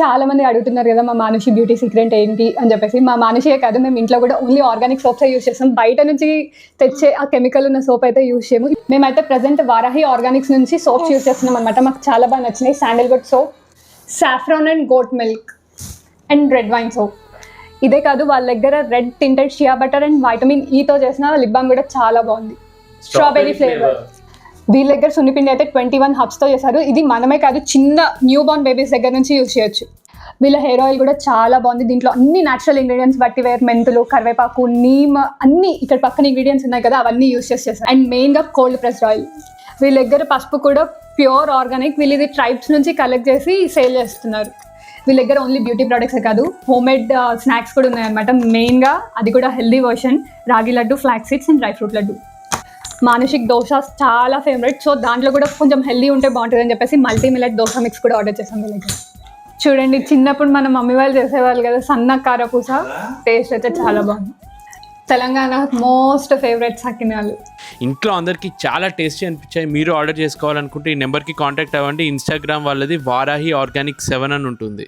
చాలా మంది అడుగుతున్నారు కదా మా మానుషి బ్యూటీ సీక్రెట్ ఏంటి? అని చెప్పేసి. మా మానుషియే కాదు మేము ఇంట్లో కూడా ఓన్లీ ఆర్గానిక్ సోప్స్ యూస్ చేస్తాం. బయట నుంచి తెచ్చే ఆ కెమికల్ ఉన్న సోప్ అయితే యూస్ చేయము. మేమైతే ప్రజెంట్ వారాహి ఆర్గానిక్స్ నుంచి సోప్స్ యూస్ చేస్తున్నాం అనమాట మాకు చాలా బాగా నచ్చినాయి. Sandalwood soap saffron and goat milk and red wine soap ఇదే కాదు వాళ్ళ దగ్గర red tinted shea butter and vitamin ఈతో చేసిన లిప్ బామ్ కూడా చాలా బాగుంది. స్ట్రాబెరీ ఫ్లేవర్ వీళ్ళ దగ్గర సున్నిపిండి అయితే ట్వంటీ వన్ హబ్స్తో చేశారు. ఇది మనమే కాదు చిన్న న్యూ బోర్న్ బేబీస్ దగ్గర నుంచి యూజ్ చేయొచ్చు. వీళ్ళ హెయిర్ ఆయిల్ కూడా చాలా బాగుంది. దీంట్లో అన్ని న్యాచురల్ ఇంగ్రీడియంట్స్ బట్టి వేర్ మెంతులు కరివేపాకు నీమ్ అన్ని ఇక్కడ పక్కన ఇంగ్రీడియంట్స్ ఉన్నాయి కదా అవన్నీ యూస్ చేసి చేస్తారు అండ్ మెయిన్గా కోల్డ్ ప్రెస్డ్ ఆయిల్ వీళ్ళ దగ్గర పసుపు కూడా ప్యూర్ ఆర్గానిక్ వీళ్ళు ఇది ట్రైబ్స్ నుంచి కలెక్ట్ చేసి సేల్ చేస్తున్నారు. వీళ్ళ దగ్గర ఓన్లీ బ్యూటీ ప్రోడక్ట్స్ కాదు హోమ్ మేడ్ స్నాక్స్ కూడా ఉన్నాయన్నమాట. మెయిన్గా అది కూడా healthy version ragi laddu flax seeds and dry fruit laddu. మానసిక్ dosa చాలా ఫేవరెట్ సో దాంట్లో కూడా కొంచెం హెల్దీ ఉంటే బాగుంటుంది అని చెప్పేసి మల్టీ మిలెట్ దోశ మిక్స్ కూడా ఆర్డర్ చేసాం వీళ్ళకి చూడండి చిన్నప్పుడు మన మమ్మీ వాళ్ళు చేసేవాళ్ళు కదా సన్న కారపూస టేస్ట్ అయితే చాలా బాగుంది. తెలంగాణ మోస్ట్ ఫేవరెట్ సకినాలు. ఇంట్లో అందరికీ చాలా టేస్టీ అనిపించాయి. మీరు ఆర్డర్ చేసుకోవాలనుకుంటే ఈ నెంబర్కి కాంటాక్ట్ అవ్వండి. ఇన్స్టాగ్రామ్ వాళ్ళది వారాహి ఆర్గానిక్ సెవెన్ అని ఉంటుంది.